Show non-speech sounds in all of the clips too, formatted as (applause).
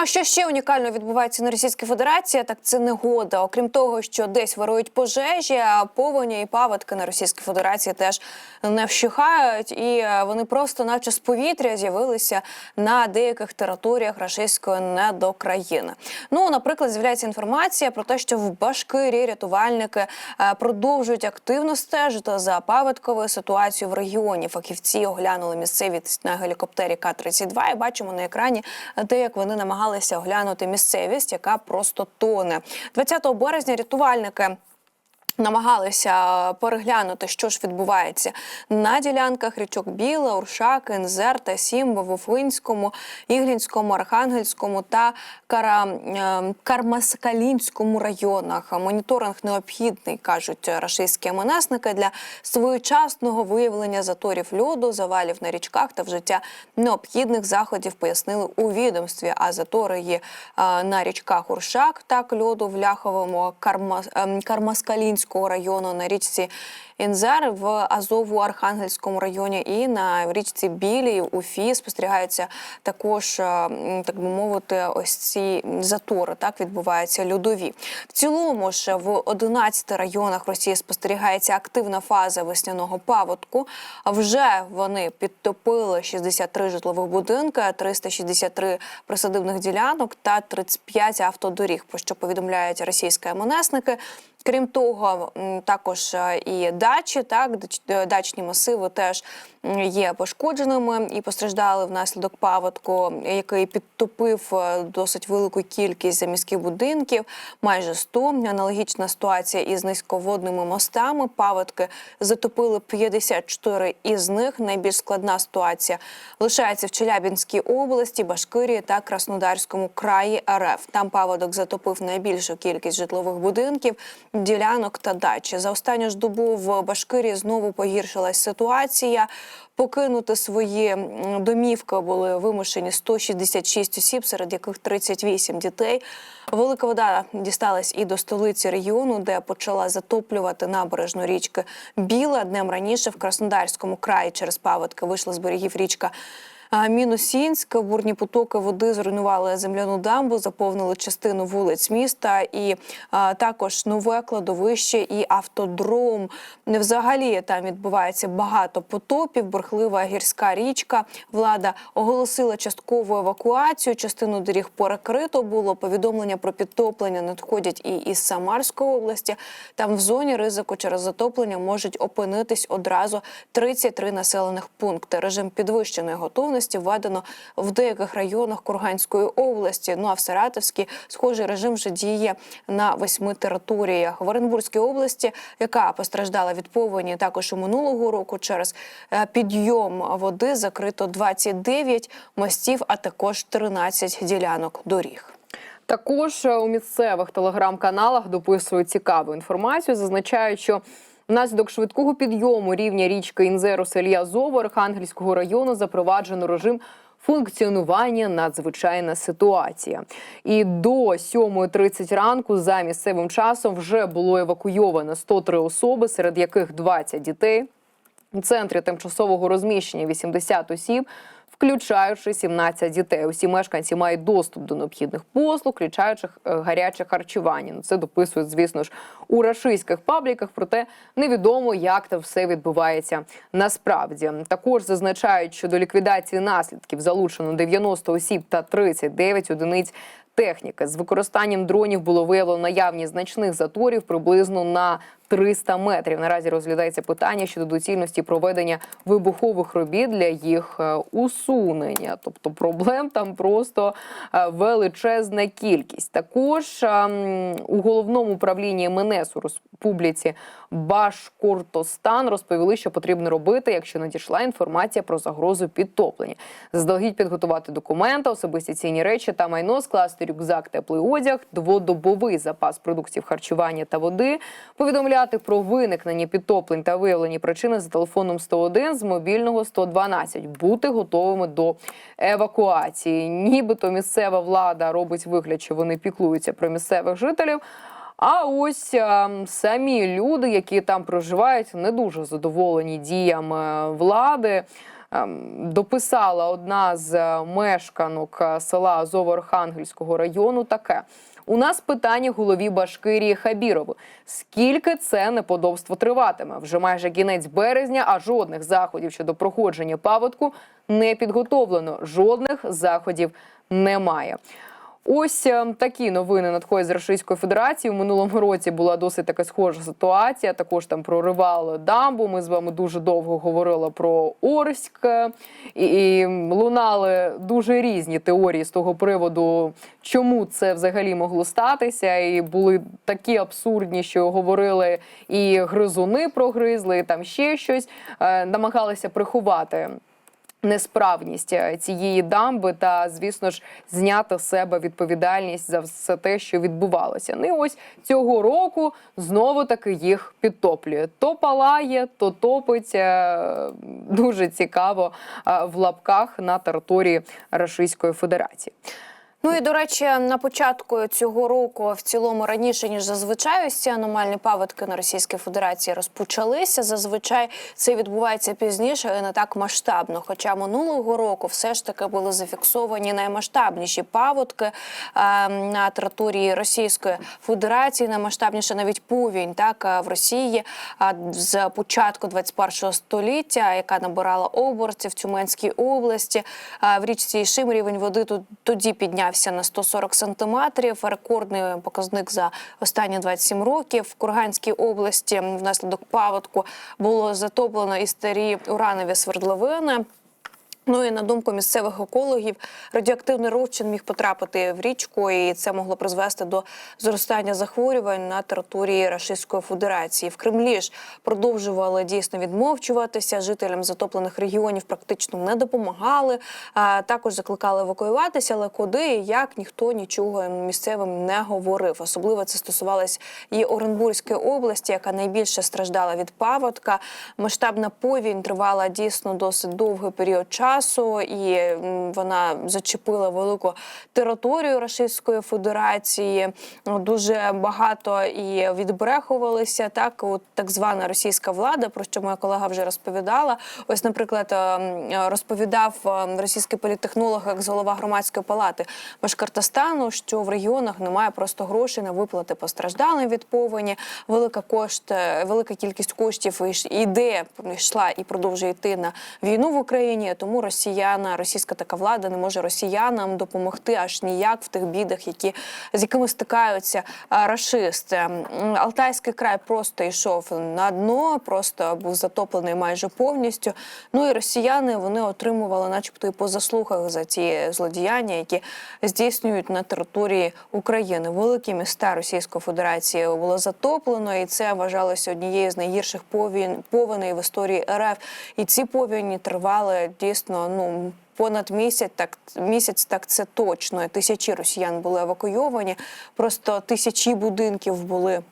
а що ще унікально відбувається на Російській Федерації? Так це негода. Окрім того, що десь вирують пожежі, а повені і паводки на Російській Федерації теж не вщухають, і е, вони просто, наче з повітря, з'явилися на деяких територіях рашистської недокраїни. Ну, наприклад, з'являється інформація про те, що в Башкирії рятувальники е, продовжують активно стежити за паводковою ситуацією в регіоні. Фахівці оглянули місцевість на гелікоптері К-32 і бачимо на екрані, де як вони намагалися оглянути місцевість, яка просто тоне. 20 березня рятувальники. Намагалися переглянути, що ж відбувається на ділянках річок Біла, Уршак, Інзер та Сімба, Вуфинському, Іглінському, Архангельському та Кара... е, Кармаскалінському районах. Моніторинг необхідний, кажуть рашистські МНСники, для своєчасного виявлення заторів льоду, завалів на річках та вжиття необхідних заходів, пояснили у відомстві. А затори є е, на річках Уршак, так льоду в Ляховому, Карма... ем, Кармаскалінському району на річці Інзер в Азову Архангельському районі і на річці Білій Уфі спостерігаються також, е, так би мовити, ось ці затори. Так відбуваються льодові. В цілому ж в 11 районах Росії спостерігається активна фаза весняного паводку. Вже вони підтопили 63 житлових будинки, 363 присадибних ділянок та 35 автодоріг. Про що повідомляють російські МНСники. Крім того, також е, і дачі, так е, дачні масиви теж є пошкодженими і постраждали внаслідок паводку, який підтопив е, досить велику кількість заміських будинків, майже 100. Аналогічна ситуація із низьководними мостами. Паводки затопили 54 із них. Найбільш складна ситуація лишається в Челябінській області, Башкирії та Краснодарському краї РФ. Там паводок затопив найбільшу кількість житлових будинків, ділянок та дачі. За останню ж добу в Башкирії знову погіршилась ситуація. Покинути свої домівки були вимушені 166 осіб, серед яких 38 дітей. Велика вода дісталась і до столиці регіону, де почала затоплювати набережну річки Біла. Днем раніше в Краснодарському краї через паводки вийшла з берегів річка. А, Мінусінськ, бурні потоки води зруйнували земляну дамбу, заповнили частину вулиць міста, і також нове кладовище і автодром. Взагалі там відбувається багато потопів. Бурхлива гірська річка. Влада оголосила часткову евакуацію. Частину доріг перекрито було. Повідомлення про підтоплення надходять і із Самарської області. Там в зоні ризику через затоплення можуть опинитись одразу 33 населених пункти. Режим підвищеної готовності введено в деяких районах Курганської області. Ну а в Саратовській схожий режим вже діє на восьми територіях. В Оренбурзькій області, яка постраждала від повені також у минулого року, через е, підйом води закрито 29 мостів, а також 13 ділянок доріг. Також е, у місцевих телеграм-каналах дописують цікаву інформацію. Зазначають, що внаслідок швидкого підйому рівня річки Інзеру селі Азову Архангельського району запроваджено режим. Функціонування надзвичайна ситуація, і до 7.30 ранку за місцевим часом вже було евакуйовано 103 особи, серед яких 20 дітей. У центрі тимчасового розміщення 80 осіб, включаючи 17 дітей. Усі мешканці мають доступ до необхідних послуг, включаючи е, гаряче харчування. Ну це дописують, звісно ж, у рашистських пабліках. Проте невідомо, як це все відбувається насправді. Також зазначають, що до ліквідації наслідків залучено 90 осіб та 39 одиниць техніки. З використанням дронів було виявлено наявність значних заторів приблизно на 300 метрів. Наразі розглядається питання щодо доцільності проведення вибухових робіт для їх е, усунення. Тобто проблем там просто е, величезна кількість. Також ем, у головному управлінні МНС у Республіці Башкортостан розповіли, що потрібно робити, якщо надійшла інформація про загрозу підтоплення. Заздалегідь підготувати документи, особисті цінні речі та майно, скласти рюкзак, теплий одяг, дводобовий запас продуктів харчування та води, повідомляти про виникнення підтоплень та виявлені причини за телефоном 101 з мобільного 112, бути готовими до евакуації. Нібито місцева влада робить вигляд, що вони піклуються про місцевих жителів. А ось е, самі люди, які там проживають, не дуже задоволені діями влади. ем, дописала одна з е, мешканок е, села Азово-Архангельського району таке. У нас питання голові Башкирії Хабірову. Скільки це неподобство триватиме? Вже майже кінець березня, а жодних заходів щодо проходження паводку не підготовлено. Жодних заходів немає. Ось е, такі новини надходять з Російської Федерації. У минулому році була досить така схожа ситуація. Також там проривали дамбу. Ми з вами дуже довго говорили про Орськ і, і лунали дуже різні теорії з того приводу, чому це взагалі могло статися. І були такі абсурдні, що говорили і гризуни прогризли, і там ще щось е, намагалися приховати несправність е, цієї дамби та, звісно ж, зняти з себе відповідальність за все те, що відбувалося. Ну і ось цього року знову таки їх підтоплює. То палає, то топить. Е, Дуже цікаво е, в лапках на території Російської Федерації. Ну і до речі, на початку цього року, в цілому раніше ніж зазвичай, ось ці аномальні паводки на Російській Федерації розпочалися. Зазвичай це відбувається пізніше і не так масштабно. Хоча минулого року все ж таки були зафіксовані наймасштабніші паводки е, на території Російської Федерації. Наймасштабніше навіть повінь так е, в Росії а, з початку 21 століття, яка набирала оборотів в Тюменській області. А, В річці Ішим рівень води тут тоді піднявся на 140 сантиметрів. Рекордний показник за останні 27 років. В Курганській області внаслідок паводку було затоплено і старі уранові свердловини. Ну і на думку місцевих екологів, радіоактивний розчин міг потрапити в річку, і це могло призвести до зростання захворювань на території Російської Федерації. В Кремлі ж продовжували дійсно відмовчуватися. Жителям затоплених регіонів практично не допомагали. А також закликали евакуюватися, але куди і як ніхто нічого місцевим не говорив. Особливо це стосувалось і Оренбурзької області, яка найбільше страждала від паводка. Масштабна повінь тривала дійсно досить довгий період часу часу, і вона зачепила велику територію Російської Федерації. Ну, Дуже багато і відбрехувалися. Так, от так звана російська влада, про що моя колега вже розповідала. Ось, наприклад, ем, розповідав ем, російський політтехнолог, як голова громадської палати Башкортостану, що в регіонах немає просто грошей на виплати постраждалим від повені. Велика кошт, велика кількість коштів іде, йшла і продовжує йти на війну в Україні. Тому росіяна, російська така влада не може росіянам допомогти аж ніяк в тих бідах, які з якими стикаються рашисти. Алтайський край просто йшов на дно, просто був затоплений майже повністю. Ну і росіяни вони отримували, начебто, і по заслугах за ці злодіяння, які здійснюють на території України. Великі міста Російської Федерації було затоплено, і це вважалося однією з найгірших повін повеней в історії РФ. І ці повіні тривали дійсно ну. Понад місяць, так місяць, так це точно. Тисячі росіян були евакуйовані. Просто тисячі будинків були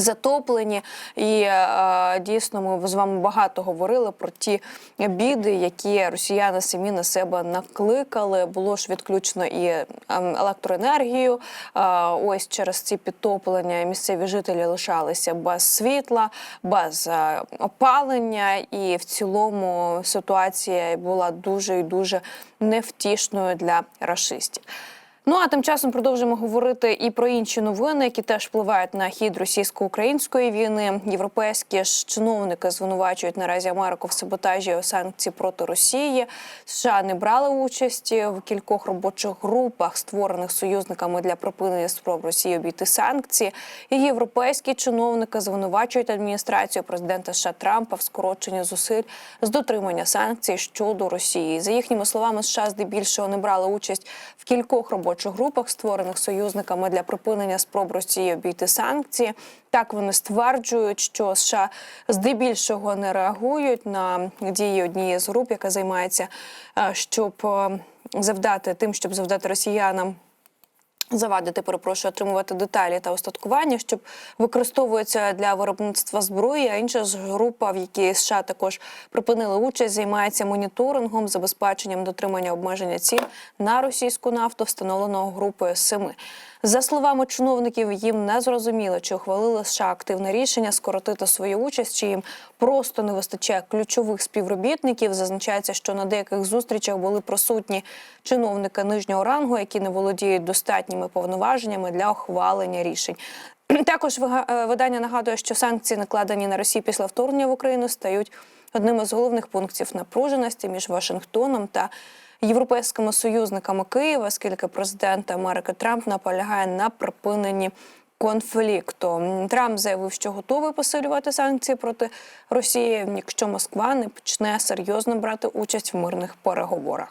затоплені. І е, дійсно ми з вами багато говорили про ті біди, які росіяни самі на себе накликали. Було ж відключено і ем, електроенергію. Е, ось через ці підтоплення місцеві жителі лишалися без світла, без е, опалення, і в цілому ситуація була дуже і дуже невтішною для рашистів. Ну а тим часом продовжимо говорити і про інші новини, які теж впливають на хід російсько-української війни. Європейські ж чиновники звинувачують наразі Америку в саботажі санкцій проти Росії. США не брали участі в кількох робочих групах, створених союзниками для припинення спроб Росії обійти санкції. І європейські чиновники звинувачують адміністрацію президента США Трампа в скороченні зусиль з дотримання санкцій щодо Росії. За їхніми словами, США здебільшого не брали участь в кількох робочих групах, створених союзниками для припинення спроб Росії обійти санкції. Так вони стверджують, що США здебільшого не реагують на дії однієї з груп, яка займається, е, щоб е, завдати тим, щоб завдати росіянам Завадити, перепрошую, отримувати деталі та остаткування, щоб використовуються для виробництва зброї. А інша ж група, в якій США також припинили участь, займається моніторингом, забезпеченням дотримання обмеження цін на російську нафту, встановленого групою семи. За словами чиновників, їм не зрозуміло, чи ухвалили США активне рішення скоротити свою участь, чи їм просто не вистачає ключових співробітників. Зазначається, що на деяких зустрічах були присутні чиновники нижнього рангу, які не володіють достатніми повноваженнями для ухвалення рішень. (clears throat) Також е, видання нагадує, що санкції, накладені на Росію після вторгнення в Україну, стають одним із головних пунктів напруженості між Вашингтоном та європейськими союзниками Києва, оскільки президент Америки Трамп наполягає на припиненні конфлікту. Трамп заявив, що готовий посилювати санкції проти Росії, якщо Москва не почне серйозно брати участь в мирних переговорах.